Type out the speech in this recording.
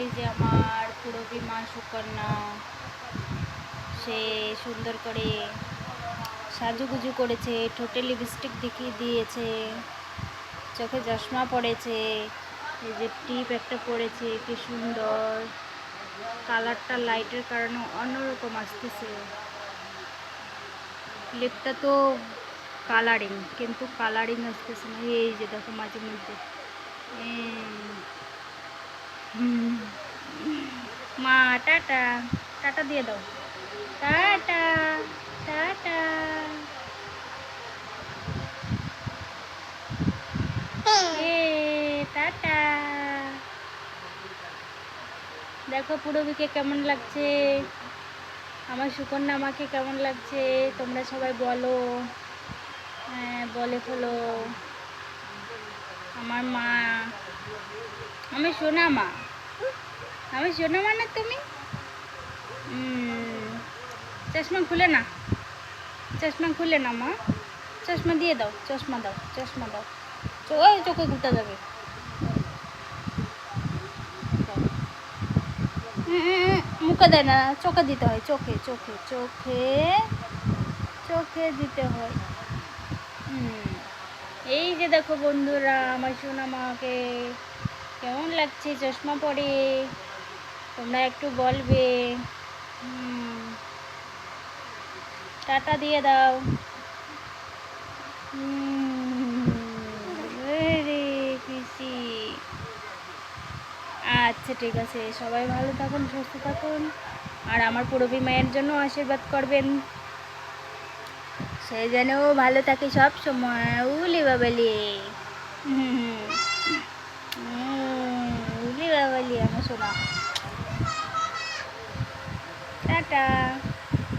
এই যে আমার পুরবী মা সুকন্যা, সে সুন্দর করে সাজুগুজু করেছে ঠোঁটে লিপস্টিক দেখিয়ে দিয়েছে, চোখে চশমা পড়েছে, এই যে টিপ একটা পড়েছে, কি সুন্দর। কালারটা লাইটের কারণে অন্যরকম আসতেছে। লিপটা তো কালারিং কিন্তু কালারিং আসতেছে না। এই যে দেখো মাঝে মধ্যে। মা, টাটা। টাটা দিয়ে দাও। Tata tata. টাটা। দেখো পুরবীকে কেমন লাগছে? আমার সুকন্যা আমাকে কেমন লাগছে? তোমরা সবাই বলো। হ্যাঁ বলে ফেলো। আমার মা। আমি সোনা মা আমি সোনা মা না তুমি? চশমা খুলে না। চশমা খুলে না, মা। চশমা দিয়ে দাও, চশমা দাও চশমা দাও। ওই চোখে ঘুরতে যাবে মুখে দেয় না, চোখে দিতে হয়, চোখে চোখে চোখে চোখে দিতে হয়। এই যে দেখো বন্ধুরা, আমার সোনা মাকে কেমন লাগছে? চশমা পরে। তোমরা একটু বলবে। টাটা দিয়ে দাও। আচ্ছা ঠিক আছে। সবাই ভালো থাকুন সুস্থ থাকুন। আর আমার পুরবী মায়ের জন্য আশীর্বাদ করবেন। সে যেন ভালো থাকে সব সময়। উলি বাবালি। হুম, আমার সোনা টাটা।